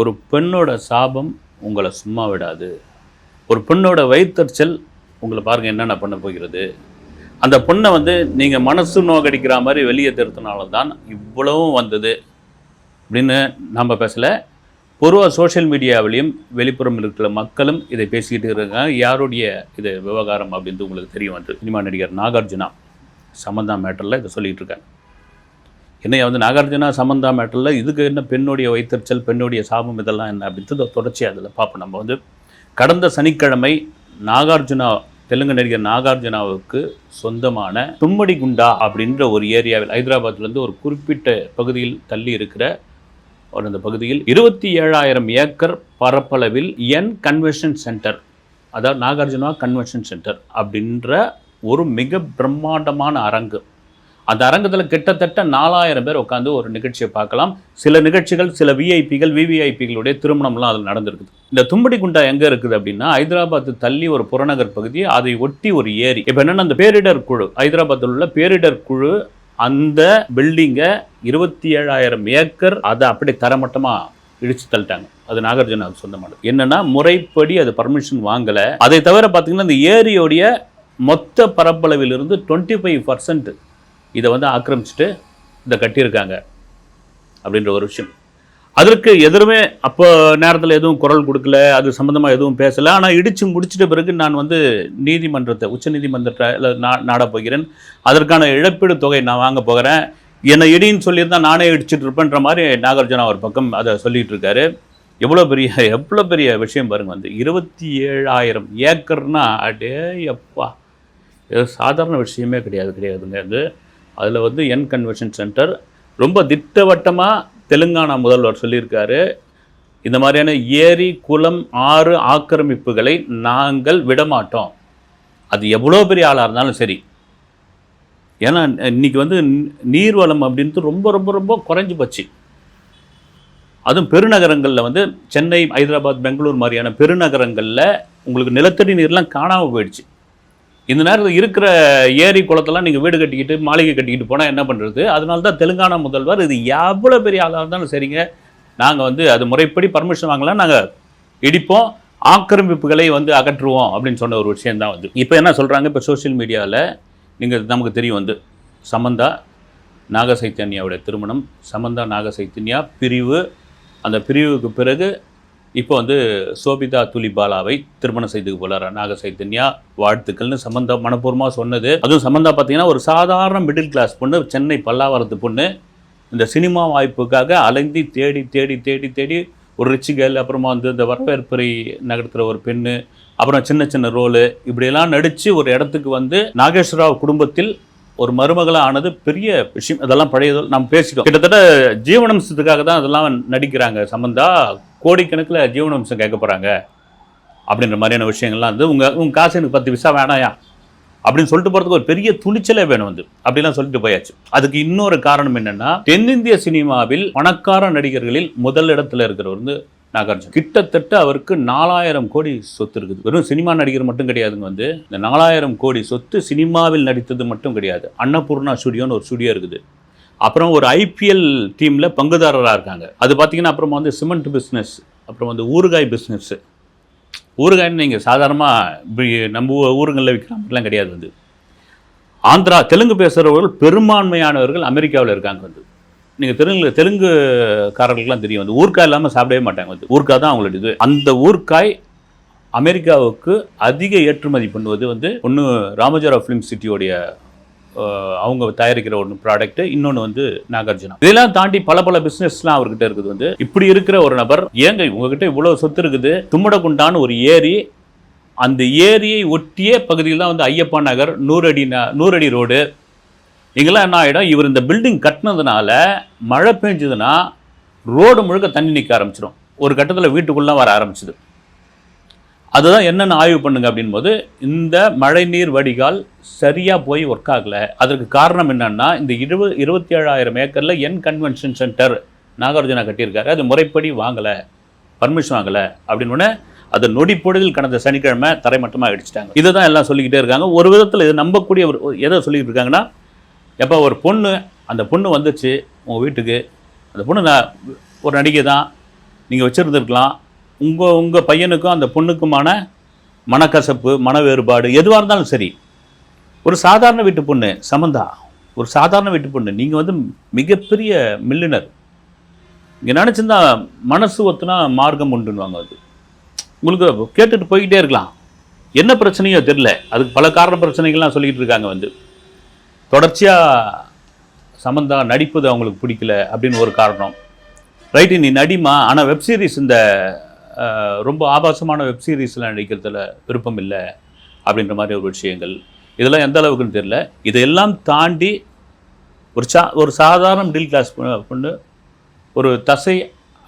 ஒரு பெண்ணோட சாபம் உங்களை சும்மா விடாது. ஒரு பெண்ணோட வயிற்றுச்சல் உங்களை பாருங்கள் என்னென்ன பண்ண போகிறது. அந்த பொண்ணை வந்து நீங்கள் மனசு நோக்கடிக்கிற மாதிரி வெளியே திருத்தினால தான் இவ்வளவும் வந்தது. அப்படின்னு நம்ம பேசலை. பொதுவாக சோஷியல் மீடியாவிலையும் வெளிப்புறம் இருக்கிற மக்களும் இதை பேசிக்கிட்டு இருக்காங்க. யாருடைய இது விவகாரம் அப்படின்ட்டு உங்களுக்கு தெரியும் வந்து சினிமா நடிகர் நாகார்ஜுனா. சமந்தா மேட்டரில் இதை சொல்லிகிட்டு இருக்காங்க. என்னைய வந்து நாகார்ஜுனா சமந்தா மேட்டரில் இதுக்கு என்ன பெண்ணுடைய வைத்தறிச்சல் பெண்ணுடைய சாபம் இதெல்லாம் என்ன அப்படின்றது தொடர்ச்சியாக அதில் பார்ப்போம். நம்ம வந்து கடந்த சனிக்கிழமை நாகார்ஜுனா தெலுங்கு நடிகர் நாகார்ஜுனாவுக்கு சொந்தமான தும்மடி குண்டா அப்படின்ற ஒரு ஏரியாவில் ஹைதராபாத்லேருந்து ஒரு குறிப்பிட்ட பகுதியில் தள்ளி இருக்கிற ஒரு அந்த பகுதியில் இருபத்தி ஏழாயிரம் ஏக்கர் பரப்பளவில் என் கன்வென்ஷன் சென்டர் அதாவது நாகார்ஜுனா கன்வென்ஷன் சென்டர் அப்படின்ற ஒரு மிக பிரம்மாண்டமான அரங்கு அந்த அரங்கத்தில் கிட்டத்தட்ட நாலாயிரம் பேர் உட்காந்து ஒரு நிகழ்ச்சியை பார்க்கலாம். சில நிகழ்ச்சிகள் சில விஐபிகள் விவிஐபிகளுடைய திருமணம்லாம் அதில் நடந்திருக்குது. இந்த தும்படி குண்டா எங்கே இருக்குது அப்படின்னா ஹைதராபாத் தள்ளி ஒரு புறநகர் பகுதி அதை ஒட்டி ஒரு ஏரி. இப்போ என்னென்னா அந்த பேரிடர் குழு ஹைதராபாத்தில் உள்ள பேரிடர் குழு அந்த பில்டிங்கை இருபத்தி ஏழாயிரம் ஏக்கர் அதை அப்படி தரமட்டமாக இடிச்சு தள்ளிட்டாங்க. அது நாகார்ஜுனாவுக்கு சொந்தமானது. என்னன்னா முறைப்படி அது பர்மிஷன் வாங்கலை. அதை தவிர பார்த்தீங்கன்னா இந்த ஏரியோடைய மொத்த பரப்பளவிலிருந்து டுவெண்ட்டி ஃபைவ் பர்சன்ட் இதை வந்து ஆக்கிரமிச்சுட்டு இதை கட்டியிருக்காங்க அப்படின்ற ஒரு விஷயம். அதற்கு எதிருமே அப்போ நேரத்தில் எதுவும் குரல் கொடுக்கல அது சம்மந்தமாக எதுவும் பேசலை. ஆனால் இடித்து முடிச்சிட்ட பிறகு நான் வந்து நீதிமன்றத்தை உச்ச நீதிமன்றத்தை நா நாடப் போகிறேன். அதற்கான இழப்பீடு தொகை நான் வாங்க போகிறேன். என்னை இடின்னு சொல்லியிருந்தா நானே இடிச்சிட்டு இருப்பேன்ற மாதிரி நாகார்ஜுனா ஒரு பக்கம் அதை சொல்லிகிட்டு இருக்காரு. எவ்வளோ பெரிய எவ்வளோ பெரிய விஷயம் பாருங்க வந்து. இருபத்தி ஏழாயிரம் ஏக்கர்னா அடே எப்பா இது சாதாரண விஷயமே கிடையாது கிடையாதுங்க. அது அதில் வந்து என் கன்வென்ஷன் சென்டர் ரொம்ப திட்டவட்டமாக தெலுங்கானா முதல்வர் சொல்லியிருக்காரு. இந்த மாதிரியான ஏரி குளம் ஆறு ஆக்கிரமிப்புகளை நாங்கள் விடமாட்டோம். அது எவ்வளோ பெரிய ஆளாக இருந்தாலும் சரி. ஏன்னா இன்னைக்கு வந்து நீர்வளம் அப்படின்ட்டு ரொம்ப ரொம்ப ரொம்ப குறைஞ்சி போச்சு. அதுவும் பெருநகரங்களில் வந்து சென்னை ஹைதராபாத் பெங்களூர் மாதிரியான பெருநகரங்களில் உங்களுக்கு நிலத்தடி நீர்லாம் காணாமல் போயிடுச்சு. இந்த நேரத்தில் இருக்கிற ஏரி குளத்தெல்லாம் நீங்கள் வீடு கட்டிக்கிட்டு மாளிகை கட்டிக்கிட்டு போனால் என்ன பண்ணுறது அதனால தான் தெலுங்கானா முதல்வர் இது எவ்வளோ பெரிய ஆளாக இருந்தாலும் சரிங்க. நாங்கள் வந்து அது முறைப்படி பர்மிஷன் வாங்கலாம் நாங்கள் இடிப்போம் ஆக்கிரமிப்புகளை வந்து அகற்றுவோம் அப்படின்னு சொன்ன ஒரு விஷயம் தான் வந்து. இப்போ என்ன சொல்கிறாங்க இப்போ சோஷியல் மீடியாவில் நீங்கள் நமக்கு தெரியும் வந்து. சமந்தா நாக சைத்தன்யாவுடைய திருமணம் சமந்தா நாக சைத்தன்யா பிரிவு அந்த பிரிவுக்கு பிறகு இப்போ வந்து சோபிதா துலிபாலாவை திருமணம் செய்து போலார்? நாக சைத்தன்யா வாழ்த்துக்கள்னு சம்பந்தா மனப்பூர்வமாக சொன்னது. அதுவும் சம்பந்தா பார்த்தீங்கன்னா ஒரு சாதாரண மிடில் கிளாஸ் பொண்ணு சென்னை பல்லாவரத்து பொண்ணு. இந்த சினிமா வாய்ப்புக்காக அலைந்தி தேடி தேடி தேடி தேடி ஒரு ரிச் கேர்ள் அப்புறமா வந்து இந்த வரவேற்புரை நகர்த்துற ஒரு பெண்ணு அப்புறம் சின்ன சின்ன ரோலு இப்படியெல்லாம் நடித்து ஒரு இடத்துக்கு வந்து நாகேஸ்வரராவ் குடும்பத்தில் ஒரு மருமகளாக ஆனது பெரிய விஷயம். அதெல்லாம் பழையதோ நாம் பேசிக்கோ கிட்டத்தட்ட ஜீவனம்சத்துக்காக தான் அதெல்லாம் நடிக்கிறாங்க சம்பந்தா. கோடிக்கணக்கில் ஜீவனம்சம் கேட்க போகிறாங்க அப்படின்ற மாதிரியான விஷயங்கள்லாம் வந்து உங்கள் உங்கள் காசு எனக்கு பத்து விசா வேணாயா? அப்படின்னு சொல்லிட்டு போகிறதுக்கு ஒரு பெரிய துணிச்சலே வேணும் வந்து. அப்படிலாம் சொல்லிட்டு போயாச்சு. அதுக்கு இன்னொரு காரணம் என்னென்னா தென்னிந்திய சினிமாவில் பணக்கார நடிகர்களில் முதல் இடத்துல இருக்கிறவர் வந்து நாகார்ஜுன். கிட்டத்தட்ட அவருக்கு நாலாயிரம் கோடி சொத்து இருக்குது. வெறும் சினிமா நடிகர் மட்டும் கிடையாதுங்க வந்து. இந்த நாலாயிரம் கோடி சொத்து சினிமாவில் நடித்தது மட்டும் கிடையாது. அன்னபூர்ணா ஸ்டுடியோன்னு ஒரு ஸ்டுடியோ இருக்குது. அப்புறம் ஒரு ஐபிஎல் டீமில் பங்குதாரராக இருக்காங்க. அது பார்த்தீங்கன்னா அப்புறமா வந்து சிமெண்ட் பிஸ்னஸ் அப்புறம் வந்து ஊறுகாய் பிஸ்னஸ்ஸு ஊறுகாய்னு நீங்கள் சாதாரணமாக இப்படி நம்ம ஊருங்களில் விற்கிற மாதிரிலாம் கிடையாது வந்து. ஆந்திரா தெலுங்கு பேசுகிறவர்கள் பெரும்பான்மையானவர்கள் அமெரிக்காவில் இருக்காங்க வந்து. நீங்கள் தெலுங்கு தெலுங்குக்காரர்களுக்குலாம் தெரியும் வந்து. ஊர்க்காய் இல்லாமல் சாப்பிடவே மாட்டாங்க வந்து. ஊர்க்காய் தான் அவங்களோட இது. அந்த ஊர்க்காய் அமெரிக்காவுக்கு அதிக ஏற்றுமதி பண்ணுவது வந்து ஒன்று ராமஜோரா ஃபிலிம் சிட்டியோடைய அவங்க தயாரிக்கிற ஒன்று ப்ராடக்ட் இன்னொன்று வந்து நாகார்ஜுனா. இதெல்லாம் தாண்டி பல பல பிஸ்னஸ்லாம் அவர்கிட்ட இருக்குது வந்து. இப்படி இருக்கிற ஒரு நபர் ஏங்க உங்ககிட்ட இவ்வளோ சொத்து இருக்குது? தும்மடகுண்டான்னு ஒரு ஏரி அந்த ஏரியை ஒட்டிய பகுதியில் தான் வந்து ஐயப்பா நகர் நூறடி ந- நூறடி ரோடு. இங்கெல்லாம் என்ன ஆகிடும் இவர் இந்த பில்டிங் கட்டினதுனால மழை பெஞ்சதுன்னா ரோடு முழுக்க தண்ணி நிற்க ஆரம்பிச்சிடும் ஒரு கட்டத்தில் வீட்டுக்குள்ளே வர ஆரம்பிச்சிது. அதுதான் என்னென்னு ஆய்வு பண்ணுங்க அப்படின்போது இந்த மழைநீர் வடிகால் சரியாக போய் ஒர்க் ஆகலை. அதற்கு காரணம் என்னன்னா இந்த இருபது இருபத்தி ஏழாயிரம் ஏக்கரில் என் கன்வென்ஷன் சென்டர் நாகார்ஜுனா கட்டியிருக்காரு. அது முறைப்படி வாங்கலை பர்மிஷன் வாங்கலை அப்படின்னு அது நொடி பொழுதில் கடந்த சனிக்கிழமை தரைமட்டமாக அடிச்சிட்டாங்க. இதை தான் எல்லாம் சொல்லிக்கிட்டே இருக்காங்க. ஒரு விதத்தில் இது நம்பக்கூடிய ஒரு- எதை சொல்லிக்கிட்டு இருக்காங்கன்னா எப்போ ஒரு பொண்ணு அந்த பொண்ணு வந்துச்சு உங்கள் வீட்டுக்கு. அந்த பொண்ணு நான் ஒரு நடிகை தான். நீங்கள் வச்சுருந்துருக்கலாம். உங்கள் உங்கள் பையனுக்கும் அந்த பொண்ணுக்குமான மனக்கசப்பு மன வேறுபாடு எதுவாக இருந்தாலும் சரி. ஒரு சாதாரண வீட்டு பொண்ணு சமந்தா ஒரு சாதாரண வீட்டு பொண்ணு நீங்கள் வந்து மிகப்பெரிய மில்லினர். இங்கே நினச்சிருந்தா மனசு ஒத்துனா மார்க்கம் உண்டுன்னுவாங்க அது. உங்களுக்கு கேட்டுட்டு போய்கிட்டே இருக்கலாம். என்ன பிரச்சனையோ தெரில அதுக்கு பல காரண பிரச்சனைகள்லாம் சொல்லிக்கிட்டு இருக்காங்க வந்து. தொடர்ச்சியாக சமந்தா நடிப்பது அவங்களுக்கு பிடிக்கல அப்படின்னு ஒரு காரணம். ரைட்டு நீ நடிமா? ஆனால் வெப்சீரிஸ் இந்த ரொம்ப ஆபாசமான வெப் சீரீஸ்லாம் நடிக்கிறதுல விருப்பம் இல்லை அப்படின்ற மாதிரி ஒரு விஷயங்கள். இதெல்லாம் எந்த அளவுக்குன்னு தெரியல. இதையெல்லாம் தாண்டி ஒரு சா ஒரு சாதாரண மிடில் கிளாஸ் பொண்ணு ஒரு தசை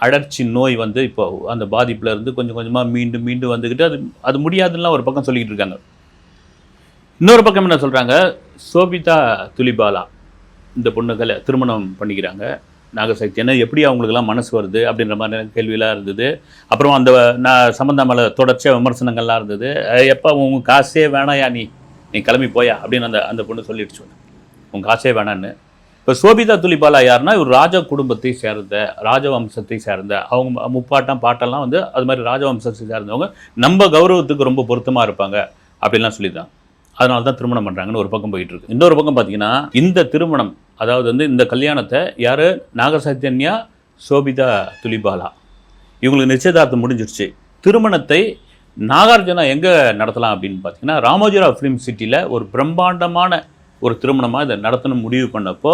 அழற்சி நோய் வந்து இப்போ அந்த பாதிப்பில் இருந்து கொஞ்சம் கொஞ்சமாக மீண்டும் மீண்டும் வந்துக்கிட்டு அது அது முடியாதுலாம் ஒரு பக்கம் சொல்லிக்கிட்டு இருக்காங்க. இன்னொரு பக்கம் என்ன சொல்கிறாங்க சோபிதா துலிபாலா. இந்த பொண்ணுகளை திருமணம் பண்ணிக்கிறாங்க. நாகசக்தி என்ன எப்படி அவங்களுக்கெல்லாம் மனசு வருது அப்படின்ற மாதிரி கேள்வியெலாம் இருந்தது. அப்புறம் அந்த நான் சம்பந்தா மேலே தொடர்ச்சியாக விமர்சனங்கள்லாம் இருந்தது. எப்போ உன் காசே வேணாயா நீ? நீ கிளம்பி போயா? அப்படின்னு அந்த அந்த பொண்ணு சொல்லிடுச்சு உன் காசே வேணான்னு. இப்போ சோபிதா துலிபாலா யாருன்னா இவர் ராஜ குடும்பத்தை சேர்ந்த ராஜவம்சத்தை சேர்ந்த அவங்க முப்பாட்டம் பாட்டெல்லாம் வந்து அது மாதிரி ராஜவம்சத்தை சேர்ந்தவங்க. நம்ம கௌரவத்துக்கு ரொம்ப பொருத்தமாக இருப்பாங்க அப்படின்லாம் சொல்லிதான். அதனால தான் திருமணம் பண்ணுறாங்கன்னு ஒரு பக்கம் போயிட்டு இருக்கு. இன்னொரு பக்கம் பார்த்தீங்கன்னா இந்த திருமணம் அதாவது வந்து இந்த கல்யாணத்தை யார்? நாகசைத்தன்யா சோபிதா துலிபாலா. இவங்களுக்கு நிச்சயதார்த்தம் முடிஞ்சிருச்சு. திருமணத்தை நாகார்ஜுனா எங்கே நடத்தலாம் அப்படின்னு பார்த்தீங்கன்னா ராமோஜிராவ் ஃபிலிம் சிட்டியில் ஒரு பிரம்மாண்டமான ஒரு திருமணமாக இதை நடத்தணும் முடிவு பண்ணப்போ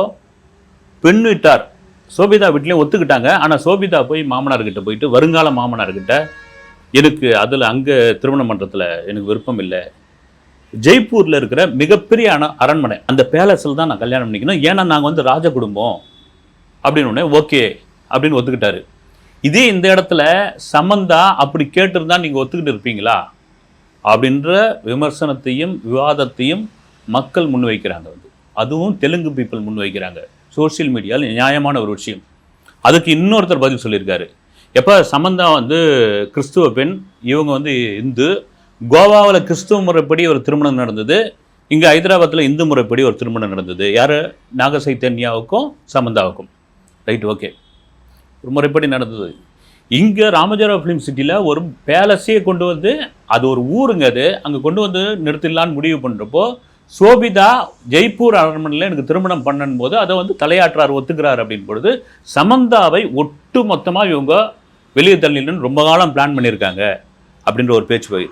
பெண் வீட்டார் சோபிதா வீட்லேயும் ஒத்துக்கிட்டாங்க. ஆனால் சோபிதா போய் மாமனார்கிட்ட போயிட்டு வருங்கால மாமனார்கிட்ட எனக்கு அதில் அங்கே திருமண மன்றத்தில் எனக்கு விருப்பம் இல்லை ஜெய்ப்பூரில் இருக்கிற மிகப்பெரிய அண அரண்மனை. அந்த பேலஸில் தான் நான் கல்யாணம் பண்ணிக்கணும். ஏன்னா நாங்கள் வந்து ராஜ குடும்பம். அப்படின்னு உடனே ஓகே அப்படின்னு ஒத்துக்கிட்டாரு. இதே இந்த இடத்துல சமந்தா அப்படி கேட்டிருந்தா நீங்கள் ஒத்துக்கிட்டு இருப்பீங்களா? அப்படின்ற விமர்சனத்தையும் விவாதத்தையும் மக்கள் முன்வைக்கிறாங்க வந்து. அதுவும் தெலுங்கு பீப்புள் முன்வைக்கிறாங்க. சோஷியல் மீடியாவில் நியாயமான ஒரு விஷயம். அதுக்கு இன்னொருத்தர் பதில் சொல்லியிருக்காரு. எப்போ சமந்தா வந்து கிறிஸ்துவ பெண் இவங்க வந்து இந்து கோவாவில் கிறிஸ்துவ முறைப்படி ஒரு திருமணம் நடந்தது. இங்கே ஹைதராபாத்தில் இந்து முறைப்படி ஒரு திருமணம் நடந்தது. யார்? நாகசைத்தன்யாவுக்கும் சமந்தாவுக்கும். Right okay. ஒரு முறைப்படி நடந்தது. இங்கே ராமஜரா ஃபிலிம் சிட்டியில் ஒரு பேலஸே கொண்டு வந்து அது ஒரு ஊருங்க அது. அங்கே கொண்டு வந்து நிறுத்திடலான்னு முடிவு பண்ணுறப்போ சோபிதா ஜெய்ப்பூர் அரண்மனையில் எனக்கு திருமணம் பண்ணன் போது அதை வந்து தலையாற்றார் ஒத்துக்கிறார் அப்படின்னு பொழுது சமந்தாவை ஒட்டு மொத்தமாக இவங்க வெளியே தள்ளின்னு ரொம்ப காலம் பிளான் பண்ணியிருக்காங்க. அப்படின்ற ஒரு பேச்சு போய்.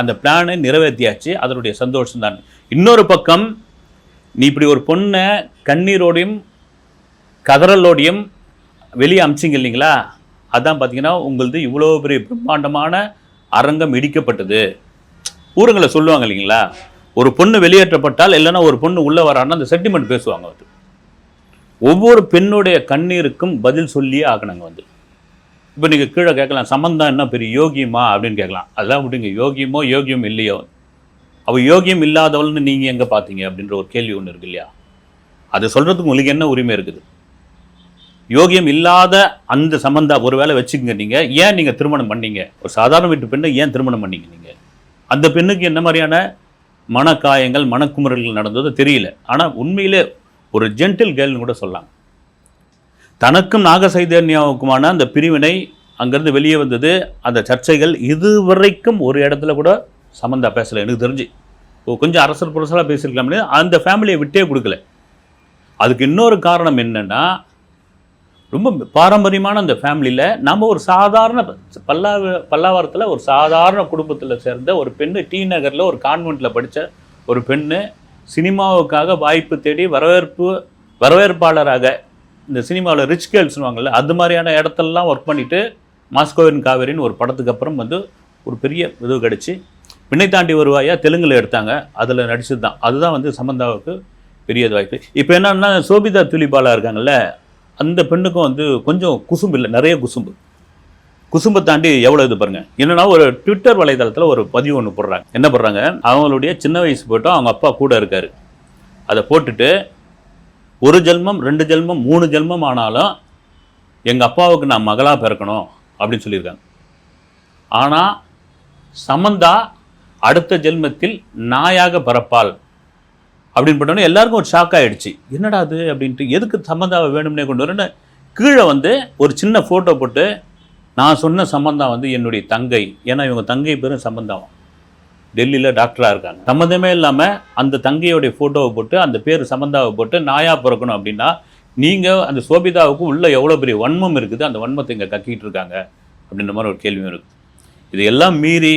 அந்த பிளானை நிறைவேற்றியாச்சு அதனுடைய சந்தோஷம் தான் இன்னொரு பக்கம் நீ இப்படி ஒரு பொண்ணை கண்ணீரோடையும் கதறலோடையும் வெளியே அமிச்சிங்க இல்லைங்களா? அதான் பார்த்தீங்கன்னா உங்களது இவ்வளோ பெரிய பிரம்மாண்டமான அரங்கம் இடிக்கப்பட்டது. ஊருங்களை சொல்லுவாங்க இல்லைங்களா? ஒரு பொண்ணு வெளியேற்றப்பட்டால் இல்லைன்னா ஒரு பொண்ணு உள்ளே வரான்னா அந்த செட்டிமெண்ட் பேசுவாங்க வந்து ஒவ்வொரு பெண்ணுடைய கண்ணீருக்கும் பதில் சொல்லியே ஆகணுங்க வந்து. இப்போ நீங்கள் கீழே கேட்கலாம் சம்பந்தம் என்ன பெரிய யோகியமா அப்படின்னு கேட்கலாம். அதெல்லாம் விடுங்க யோகியமோ யோகியம் இல்லையோ. அவள் யோகியம் இல்லாதவள்னு நீங்கள் எங்கே பார்த்தீங்க அப்படின்ற ஒரு கேள்வி ஒன்று இருக்கு இல்லையா? அது சொல்கிறதுக்கு உங்களுக்கு என்ன உரிமை இருக்குது? யோகியம் இல்லாத அந்த சம்மந்தா ஒரு வேலை வச்சுக்கங்க நீங்கள் ஏன் நீங்கள் திருமணம் பண்ணீங்க? ஒரு சாதாரண வீட்டு பெண்ணை ஏன் திருமணம் பண்ணீங்க நீங்கள் அந்த பெண்ணுக்கு என்ன மாதிரியான மனக்காயங்கள் மனக்குமுறல்கள் நடந்ததோ தெரியல. ஆனால் உண்மையிலே ஒரு ஜென்டில் கேர்ள்னு கூட சொல்லலாம். தனக்கும் நாகசைதன்யாவுக்குமான அந்த பிரிவினை அங்கேருந்து வெளியே வந்தது. அந்த சர்ச்சைகள் இதுவரைக்கும் ஒரு இடத்துல கூட சம்மந்தா பேசலை எனக்கு தெரிஞ்சு. இப்போ கொஞ்சம் அரசர் புரசலாக பேசியிருக்கலாம்னு அந்த ஃபேமிலியை விட்டே கொடுக்கல. அதுக்கு இன்னொரு காரணம் என்னன்னா ரொம்ப பாரம்பரியமான அந்த ஃபேமிலியில் நம்ம ஒரு சாதாரண பல்லாவ பல்லாவரத்தில் ஒரு சாதாரண குடும்பத்தில் சேர்ந்த ஒரு பெண்ணு டி நகரில் ஒரு கான்வெண்ட்டில் படித்த ஒரு பெண்ணு சினிமாவுக்காக வாய்ப்பு தேடி வரவேற்பு வரவேற்பாளராக இந்த சினிமாவில் ரிச் கேர்ள்ஸ்னுவாங்கல்ல அது மாதிரியான இடத்தெல்லாம் ஒர்க் பண்ணிவிட்டு மாஸ்கோவின் காவேரின்னு ஒரு படத்துக்கு அப்புறம் வந்து ஒரு பெரிய இது கிடச்சி. பின்னை தாண்டி வருவாயா தெலுங்கில் எடுத்தாங்க. அதில் நடிச்சது தான். அதுதான் வந்து சமந்தாவுக்கு பெரிய வாய்ப்பு. இப்போ என்னன்னா சோபிதா துலிபாலா இருக்காங்கல்ல அந்த பெண்ணுக்கும் வந்து கொஞ்சம் குசும்பு இல்லை நிறைய குசும்பு. குசும்பை தாண்டி எவ்வளோ இது பாருங்க. என்னென்னா ஒரு ட்விட்டர் வலைதளத்தில் ஒரு பதிவு ஒன்று போடுறாங்க. என்ன போடுறாங்க? அவங்களுடைய சின்ன வயசு போட்டோ அவங்க அப்பா கூட இருக்கார். அதை போட்டுட்டு ஒரு ஜென்மம் ரெண்டு ஜென்மம் மூணு ஜென்மம் ஆனாலும் எங்கள் அப்பாவுக்கு நான் மகளாக பிறக்கணும் அப்படின்னு சொல்லியிருக்காங்க. ஆனால் சமந்தா அடுத்த ஜென்மத்தில் நாயாக பிறப்பாள் அப்படின்னு பண்ணோன்னே எல்லாருக்கும் ஒரு ஷாக் ஆகிடுச்சு என்னடா அது அப்படின்ட்டு எதுக்கு சமந்தாவை வேணும்னே கொண்டு வரேன்னு கீழே வந்து ஒரு சின்ன ஃபோட்டோ போட்டு நான் சொன்ன சம்பந்தம் வந்து என்னுடைய தங்கை. ஏன்னா இவங்க தங்கை பேரும் சம்பந்தம் டெல்லியில் டாக்டராக இருக்காங்க. சம்மந்தமே இல்லாமல் அந்த தங்கையோடைய ஃபோட்டோவை போட்டு அந்த பேர் சமந்தாவை போட்டு நாயாக பிறக்கணும் அப்படின்னா நீங்கள் அந்த சோபிதாவுக்கு உள்ளே எவ்வளோ பெரிய வன்மம் இருக்குது அந்த வன்மத்தை இங்கே கக்கிட்டு இருக்காங்க அப்படின்ற மாதிரி ஒரு கேள்வியும் இருக்குது இது எல்லாம் மீறி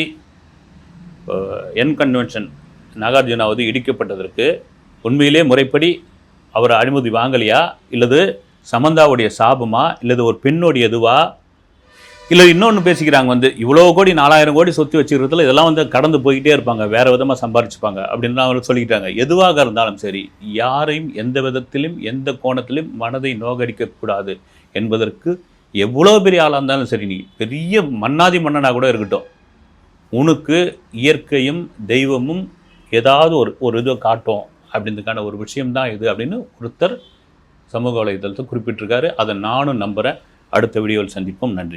என் கன்வென்ஷன் நாகார்ஜுனாவது இடிக்கப்பட்டதற்கு உண்மையிலே முறைப்படி அவர் அனுமதி வாங்கலையா? இல்லது சமந்தாவுடைய சாபமா? இல்லது ஒரு பெண்ணுடைய இதுவா இல்லை இன்னொன்று பேசிக்கிறாங்க வந்து இவ்வளோ கோடி நாலாயிரம் கோடி சொத்து வச்சுக்கிறதுல இதெல்லாம் வந்து கடந்து போய்கிட்டே இருப்பாங்க வேற விதமாக சம்பாரிச்சுப்பாங்க அப்படின்னு அவங்க சொல்லிக்கிட்டாங்க எதுவாக இருந்தாலும் சரி யாரையும் எந்த விதத்திலும் எந்த கோணத்திலும் மனதை நோகடிக்கக்கூடாது என்பதற்கு எவ்வளோ பெரிய ஆளாக இருந்தாலும் சரி நீ பெரிய மன்னாதி மன்னனாக கூட இருக்கட்டும். உனக்கு இயற்கையும் தெய்வமும் ஏதாவது ஒரு ஒரு இதை காட்டும் அப்படின்றதுக்கான ஒரு விஷயம்தான் இது அப்படின்னு ஒருத்தர் சமூக வலைதளத்தை குறிப்பிட்டிருக்காரு. அதை நானும் நம்புகிறேன் அடுத்த வீடியோவில் சந்திப்போம். நன்றி.